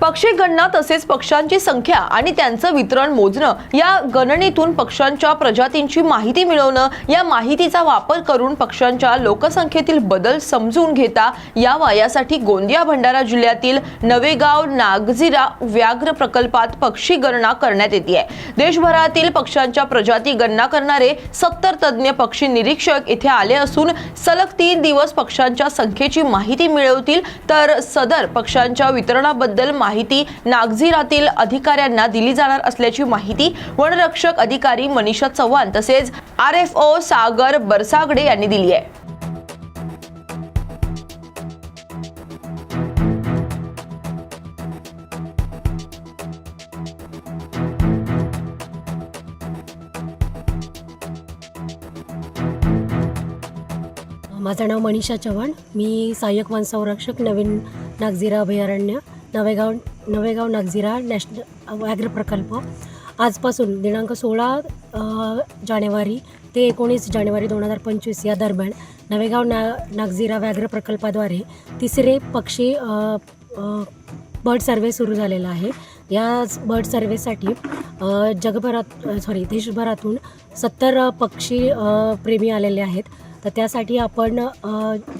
पक्षी गणना तसेच पक्ष्यांची संख्या आणि त्यांचं वितरण मोजणं या गणनेतून पक्ष्यांच्या प्रजातींची माहिती मिळवणं या माहितीचा वापर करून पक्ष्यांच्या लोकसंख्येतील बदल समजून घेता यावा. यासाठी गोंदिया भंडारा जिल्ह्यातील नवेगाव नागझिरा व्याघ्र प्रकल्पात पक्षी गणना करण्यात येते आहे. देशभरातील पक्ष्यांच्या प्रजाती गणना करणारे सत्तर तज्ज्ञ पक्षी निरीक्षक इथे आले असून सलग तीन दिवस पक्ष्यांच्या संख्येची माहिती मिळवतील तर सदर पक्ष्यांच्या वितरणाबद्दल माहिती माहिती नागझिरातील अधिकाऱ्यांना दिली जाणार असल्याची माहिती वनरक्षक अधिकारी मनीषा चव्हाण तसेच आर एफ ओ सागर बरसागडे यांनी दिली आहे. माझं नाव मनीषा चव्हाण. मी सहाय्यक वन संरक्षक नवीन नागझिरा अभयारण्य नवेगाव नवेगाव नागझिरा नॅशनल व्याघ्र प्रकल्प. आजपासून दिनांक सोळा जानेवारी ते एकोणीस जानेवारी दोन हजार पंचवीस या दरम्यान नवेगाव ना नागझिरा व्याघ्र प्रकल्पाद्वारे तिसरे पक्षी बर्ड सर्वे सुरू झालेला आहे. या बर्ड सर्वेसाठी जगभरात सॉरी देशभरातून सत्तर पक्षी प्रेमी आलेले आहेत. तर त्यासाठी आपण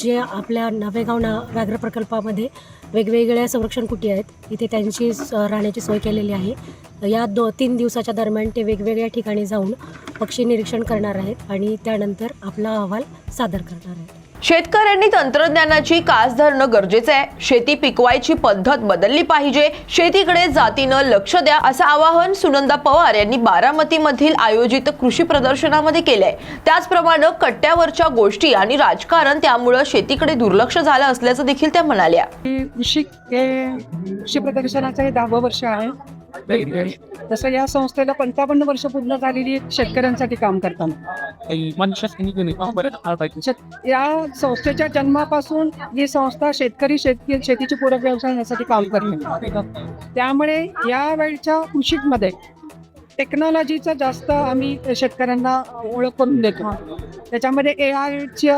जे आपल्या नवेगाव ना व्याघ्र प्रकल्पामध्ये वेगवेगळ्या संरक्षण कुटी आहेत इथे त्यांची स- राहण्याची सोय केलेली आहे. या दो तीन दिवसाच्या दरम्यान ते वेगवेगळ्या ठिकाणी जाऊन पक्षी निरीक्षण करणार आहेत आणि त्यानंतर आपला अहवाल सादर करणार आहेत. शेतकऱ्यांनी तंत्रज्ञानाची कास धरणं गरजेचं आहे. शेती पिकवायची पद्धत बदलली पाहिजे. शेतीकडे जातीनं लक्ष द्या असं आवाहन सुनंदा पवार यांनी बारामतीमधील आयोजित कृषी प्रदर्शनामध्ये केलंय. त्याचप्रमाणे कट्ट्यावरच्या गोष्टी आणि राजकारण त्यामुळं शेतीकडे दुर्लक्ष झालं असल्याचं देखील त्या म्हणाल्या. कृषी कृषी प्रदर्शनाचं हे दहावं वर्ष आहे. तसं या संस्थेला पंचावन्न वर्ष पूर्ण झालेली आहेत शेतकऱ्यांसाठी काम करताना. शेत- या संस्थेच्या जन्मापासून ही संस्था शेतकरी शेतकी शेतीची पूरक व्यवसाय यासाठी काम करते. त्यामुळे या वेळच्या कृषीमध्ये टेक्नॉलॉजीचा जास्त आम्ही शेतकऱ्यांना ओळख करून देतो. त्याच्यामध्ये ए आयची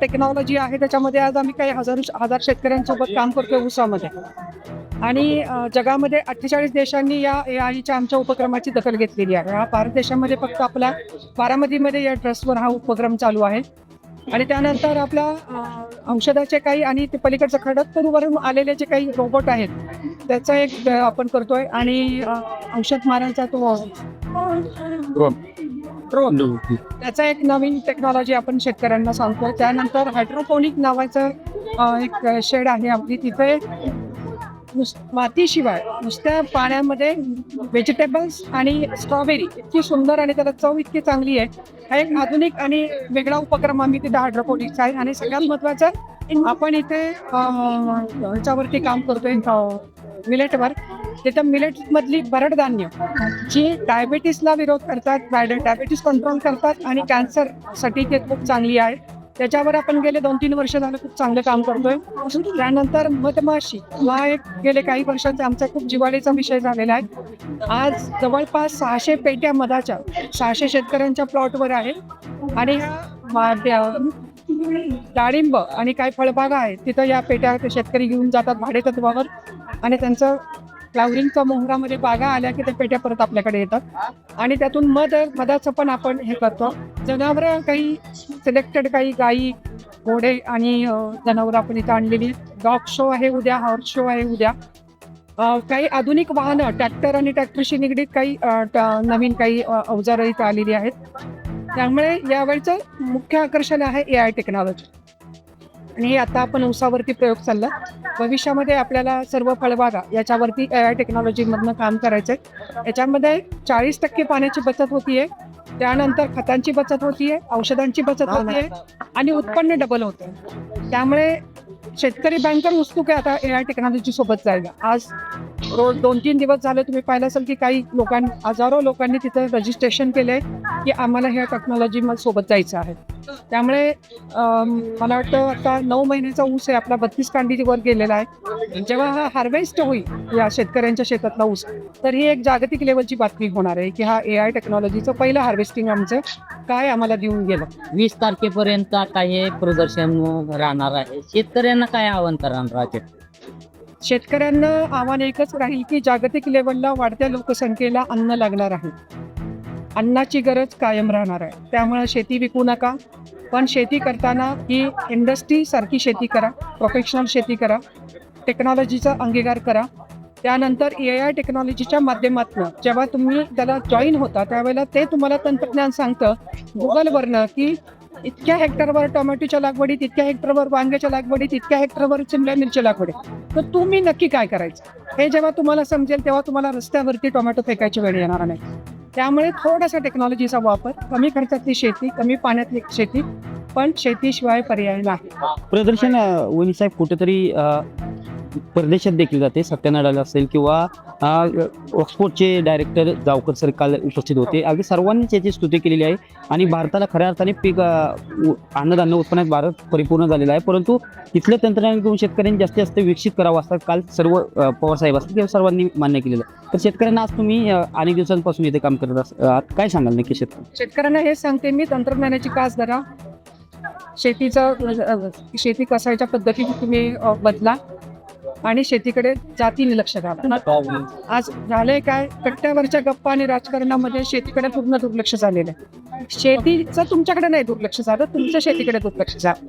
टेक्नॉलॉजी आहे त्याच्यामध्ये आज आम्ही काही हजार हजार शेतकऱ्यांसोबत काम करतो ऊसामध्ये. आणि जगामध्ये अठ्ठेचाळीस देशांनी या ए आयच्या आमच्या उपक्रमाची दखल घेतलेली आहे. हा भारत देशामध्ये फक्त आपला बारामतीमध्ये या ट्रस्टवर हा उपक्रम चालू आहे. आणि त्यानंतर आपल्या औषधाचे काही आणि ते पलीकडचं खडकपूरवरून आलेले जे काही रोबोट आहेत त्याचा एक आपण करतोय. आणि औषध मारायचा तो त्याचा एक नवीन टेक्नॉलॉजी आपण शेतकऱ्यांना सांगतोय. त्यानंतर हायड्रोपोनिक नावाचं एक शेड आहे आपली. तिथे नुस मातीशिवाय नुसत्या पाण्यामध्ये व्हेजिटेबल्स आणि स्ट्रॉबेरी इतकी सुंदर आणि त्याला चव इतकी चांगली आहे. हा एक आधुनिक आणि वेगळा उपक्रम आम्ही तिथे हायड्रोपोनिक्स आहे. आणि सगळ्यात महत्वाचं आपण इथे ह्याच्यावरती काम करतोय मिलेटवर तिथं मिलेट मधली भरडधान्य जी डायबेटीसला विरोध करतात डायबेटीस कंट्रोल करतात आणि कॅन्सरसाठी ते खूप चांगली आहे. त्याच्यावर आपण गेले दोन तीन वर्ष झालं खूप चांगलं काम करतोय. त्यानंतर मधमाशी. हा एक गेले काही वर्षांचा आमचा खूप जिवाळीचा विषय झालेला आहे. आज जवळपास सहाशे पेट्या मधाच्या सहाशे शेतकऱ्यांच्या प्लॉटवर आहे. आणि डाळिंब आणि काही फळबागा आहेत तिथं या पेट्या शेतकरी घेऊन जातात भाडेतत्वावर. आणि त्यांचं फ्लावरिंगच्या मोहरामध्ये बागा आल्या की त्या पेट्या परत आपल्याकडे येतात. आणि त्यातून मध मधाचं पण आपण हे करतो. जनावरं काही सिलेक्टेड काही गाई घोडे आणि जनावरं आपण इथं आणलेली. डॉग शो आहे उद्या हॉर्स शो आहे उद्या. काही आधुनिक वाहनं ट्रॅक्टर आणि ट्रॅक्टरशी निगडीत काही नवीन काही अवजारं इथं आलेली आहेत. त्यामुळे यावेळचं मुख्य आकर्षण आहे ए आय टेक्नॉलॉजी आणि हे आता आपण ऊसावरती प्रयोग चालला. भविष्यामध्ये आपल्याला सर्व फळबागा याच्यावरती ए आय टेक्नॉलॉजीमधनं काम करायचं आहे याच्यामध्ये चाळीस टक्के पाण्याची बचत होतीये. त्यानंतर खतांची बचत होतीये औषधांची बचत होतीये आणि उत्पन्न डबल होतं त्यामुळे शेतकरी बँकर उत्सुक आहे आता ए आय टेक्नॉलॉजी सोबत जायला. आज रोज दोन तीन दिवस झाले तुम्ही पाहिलं असेल की काही लोकांनी हजारो लोकांनी तिथं रजिस्ट्रेशन केलंय की आम्हाला ह्या टेक्नॉलॉजी सोबत जायचं आहे. त्यामुळे मला वाटतं आता नऊ महिन्याचा ऊस आहे आपला बत्तीस कांडीवर गेलेला आहे. जेव्हा हा हार्वेस्ट होईल या शेतकऱ्यांच्या शेतातला ऊस तर ही एक जागतिक लेवलची बातमी होणार आहे की हा ए आय टेक्नॉलॉजीचं पहिलं हार्वेस्टिंग आमचं काय आम्हाला देऊन गेलं. वीस तारखेपर्यंत आता हे प्रदर्शन राहणार आहे. शेतकऱ्यांना काय आव्हान करणार राहते शेतकऱ्यांना आव्हान एकच राहील की जागतिक लेवलला वाढत्या लोकसंख्येला अन्न लागणार आहे. अन्नाची गरज कायम राहणार आहे. त्यामुळे शेती विकू नका. पण शेती करताना ही इंडस्ट्री सारखी शेती करा. प्रोफेशनल शेती करा. टेक्नॉलॉजीचा अंगीकार करा. त्यानंतर ए आय टेक्नॉलॉजीच्या माध्यमातून जेव्हा तुम्ही त्याला जॉईन होता त्यावेळेला ते तुम्हाला तंत्रज्ञान सांगतं गुगलवरनं की इतक्या हेक्टरवर टोमॅटोच्या लागवडीत इतक्या हेक्टरवर वांग्याच्या लागवडीत इतक्या हेक्टरवर शिमला मिरची लागवडीत तर तुम्ही नक्की काय करायचं? हे जेव्हा तुम्हाला समजेल तेव्हा तुम्हाला रस्त्यावरती टोमॅटो फेकायची वेळ येणार नाही. त्यामुळे थोडासा टेक्नॉलॉजीचा वापर कमी खर्चातली शेती कमी पाण्यातली शेती पण शेतीशिवाय पर्याय नाही. प्रदर्शन वनी साहेब कुठेतरी परदेशात देखील जाते सत्यानारायण असेल किंवा ऑक्सफोर्डचे डायरेक्टर जावकर सर काल उपस्थित होते. अगदी सर्वांनीच याची स्तुती केलेली आहे आणि भारताला खऱ्या अर्थाने पीक अन्नधान्य उत्पन्नात भारत परिपूर्ण झालेला आहे. परंतु तिथलं तंत्रज्ञान घेऊन शेतकऱ्यांनी जास्तीत जास्त विकसित करावं असतात काल सर्व पवारसाहेब असतात असतील किंवा सर्वांनी मान्य केलेलं तर शेतकऱ्यांना आज तुम्ही अनेक दिवसांपासून इथे काम करत अस- काय सांगाल नक्की शेतकरी? शेतकऱ्यांना हे सांगते मी तंत्रज्ञानाची कास धरा. शेतीचं शेती कसायच्या पद्धतीने तुम्ही बदला. आणि शेतीकडे जातीने लक्ष घाला. आज झालंय काय? कट्ट्यावरच्या गप्पा आणि राजकारणामध्ये शेतीकडे पूर्ण दुर्लक्ष झालेलं आहे. शेतीचं तुमच्याकडे नाही दुर्लक्ष झालं तुमच्या शेतीकडे दुर्लक्ष झालं.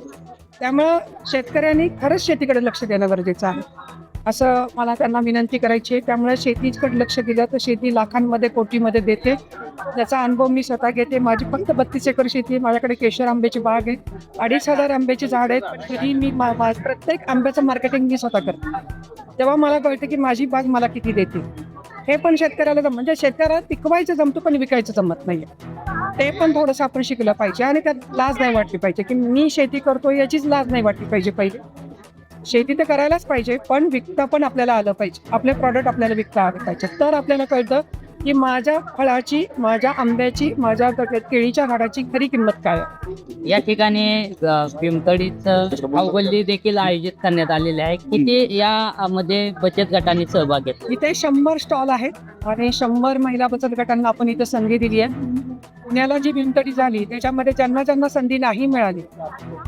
त्यामुळं शेतकऱ्यांनी खरंच शेतीकडे लक्ष देणं गरजेचं आहे. असं मला त्यांना विनंती करायची आहे. त्यामुळे शेतीकडे लक्ष दिलं तर शेती लाखांमध्ये कोटीमध्ये देते. त्याचा अनुभव मी स्वतः घेते. माझी फक्त बत्तीस एकर शेती आहे. माझ्याकडे केशर आंब्याची बाग आहे. अडीच हजार आंब्याची झाड आहेत. तरी मी मा- प्रत्येक आंब्याचं मार्केटिंग मी स्वतः करते. तेव्हा मला कळतं की माझी बाग मला किती देते. हे पण शेतकऱ्याला जम म्हणजे शेतकऱ्याला पिकवायचं जमतं पण विकायचं जमत नाही ते पण थोडंसं आपण शिकलं पाहिजे. आणि त्यात लाज नाही वाटली पाहिजे की मी शेती करतो याचीच लाज नाही वाटली पाहिजे पहिले. शेती तर करायलाच पाहिजे पण विकता पण आपल्याला आलं पाहिजे. आपले प्रॉडक्ट आपल्याला विकता आले पाहिजे. तर आपल्याला कळतं की माझ्या फळाची माझ्या आंब्याची माझ्या केळीच्या झाडाची खरी किंमत काय आहे? या ठिकाणी पिंपळीचं अवगल्ली देखील आयोजित करण्यात आलेले आहे किती या मध्ये बचत गटांनी सहभाग घेतला. इथे शंभर स्टॉल आहेत आणि शंभर महिला बचत गटांना आपण इथे संधी दिली आहे. पुण्याला जी भीमतडी झाली त्याच्यामध्ये ज्यांना ज्यांना संधी नाही मिळाली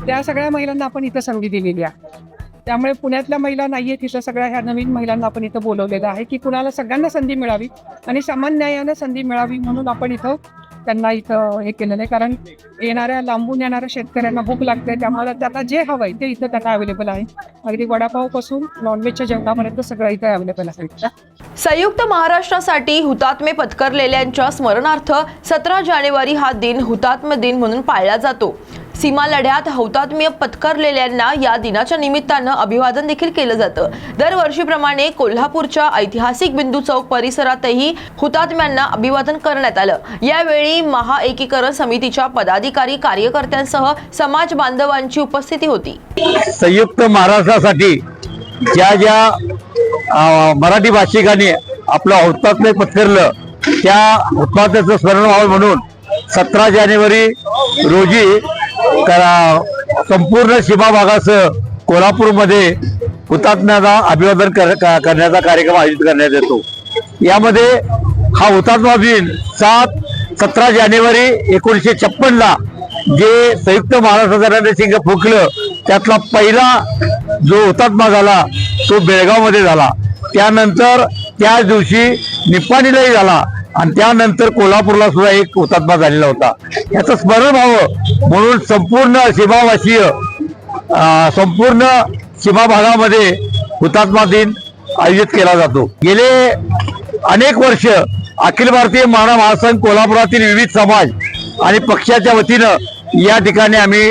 त्या सगळ्या महिलांना आपण इथं संधी दिलेली आहे. त्यामुळे पुण्यातल्या महिला नाहीये तिथं सगळ्या ह्या नवीन महिलांना आपण इथं बोलवलेलं आहे की कुणाला सगळ्यांना संधी मिळावी आणि समान न्यायानं संधी मिळावी म्हणून आपण इथं त्यांना इथं हे केलेलं आहे. कारण येणाऱ्या लांबून येणाऱ्या शेतकऱ्यांना भूक लागते त्यामुळे त्यांना जे हवं आहे ते इथं त्यांना अवेलेबल आहे. अगदी वडापावपासून नॉनव्हेजच्या जेवणापर्यंत सगळं इथं अवेलेबल आहे. संयुक्त महाराष्ट्रासाठी हुतात्मे पत्करलेल्यांच्या स्मरणार्थ सतरा जानेवारी हा दिन हुतात्म दिन म्हणून पाळला जातो. सीमा लढ्यात हौतात्म्य पत्करलेल्यांना या दिनाच्या निमित्तानं अभिवादन देखील केलं जातं. दरवर्षीप्रमाणे कोल्हापूरच्या ऐतिहासिक बिंदू चौक परिसरातही हुतात्म्यांना अभिवादन करण्यात आलं. यावेळी महाएकीकरण समितीच्या पदाधिकारी कार्यकर्त्यांसह समाज बांधवांची उपस्थिती होती. संयुक्त महाराष्ट्रासाठी ज्या ज्या मराठी भाषिकांनी आपलं हौतात्म्य पत्करलं त्या हुतात्म्याचं स्मरण व्हावं म्हणून सतरा जानेवारी रोजी संपूर्ण सीमा भागासह कोल्हापूरमध्ये हुतात्म्याचा अभिवादन कर- करण्याचा कार्यक्रम आयोजित करण्यात येतो. यामध्ये हा हुतात्मा दिन सात सतरा जानेवारी एकोणीसशे छप्पनला जे संयुक्त महाराष्ट्राचं सिंग फुकलं त्यातला पहिला जो हुतात्मा झाला तो बेळगावमध्ये झाला. त्यानंतर त्याच दिवशी निपाणीलाही झाला. आणि त्यानंतर कोल्हापूरला सुद्धा एक हुतात्मा झालेला होता. याचं स्मरण व्हावं म्हणून संपूर्ण सीमावासीय संपूर्ण सीमा भागामध्ये हुतात्मा दिन आयोजित केला जातो. गेले अनेक वर्ष अखिल भारतीय मानव महासंघ कोल्हापुरातील विविध समाज आणि पक्षाच्या वतीनं या ठिकाणी आम्ही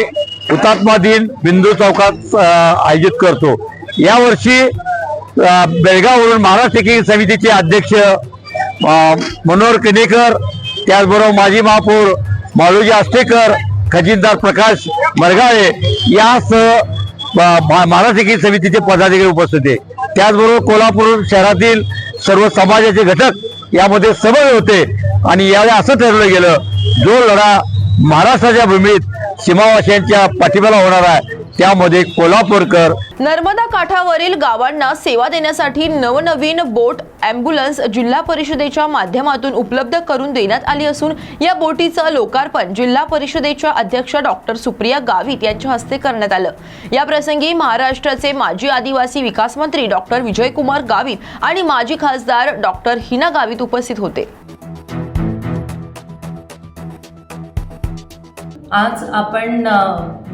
हुतात्मा दिन बिंदू चौकात आयोजित करतो. यावर्षी बेळगाववरून महाराष्ट्र एकीकरण समितीचे अध्यक्ष मनोहर कनेकर त्याचबरोबर माजी महापौर मालोजी आष्टेकर खजिनदार प्रकाश मरगाळे यासह मा- महाराष्ट्र समितीचे पदाधिकारी उपस्थित होते. त्याचबरोबर कोल्हापूर शहरातील सर्व समाजाचे घटक यामध्ये सहभागी होते. आणि यावेळी असं ठरवलं गेलं जो लढा महाराष्ट्राच्या भूमीत सीमावासियांच्या पाठिंब्याला होणार आहे त्यामध्ये कोल्हापूरकर. नर्मदा काठावरील गावांना सेवा देण्यासाठी नवनवीन बोट अँब्युलन्स जिल्हा परिषदेच्या माध्यमातून उपलब्ध करून देण्यात आली असून या बोटीचं लोकार्पण जिल्हा परिषदेच्या अध्यक्ष डॉक्टर सुप्रिया गावित यांच्या हस्ते करण्यात आलं. या प्रसंगी महाराष्ट्राचे माजी आदिवासी विकास मंत्री डॉक्टर विजयकुमार गावित आणि माजी खासदार डॉक्टर हिना गावित उपस्थित होते. आज आपण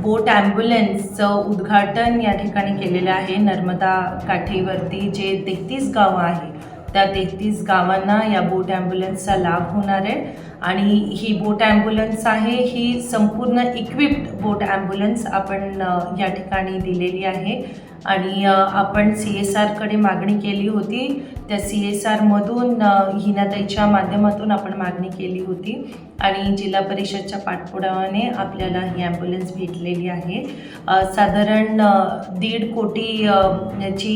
बोट ॲम्ब्युलन्सचं उद्घाटन या ठिकाणी केलेलं आहे. नर्मदा काठीवरती जे तेहतीस गावं आहे त्या तेहतीस गावांना या बोट ॲम्ब्युलन्सचा लाभ होणार आहे. आणि ही बोट ॲम्ब्युलन्स आहे ही संपूर्ण इक्विप्ड बोट ॲम्ब्युलन्स आपण या ठिकाणी दिलेली आहे. आणि आपण सी एस आरकडे मागणी केली होती. त्या सी एस आरमधून हिनाताईच्या माध्यमातून आपण मागणी केली होती. आणि जिल्हा परिषदच्या पाठपुरावाने आपल्याला ही ॲम्ब्युलन्स भेटलेली आहे. साधारण दीड कोटी याची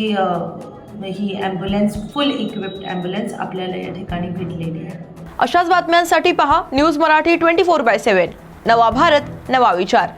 ही ॲम्ब्युलन्स फुल इक्विप्ड ॲम्ब्युलन्स आपल्याला या ठिकाणी भेटलेली आहे. अशाच बातम्यांसाठी पहा news Marathi twenty four by seven. नवा भारत नवा विचार.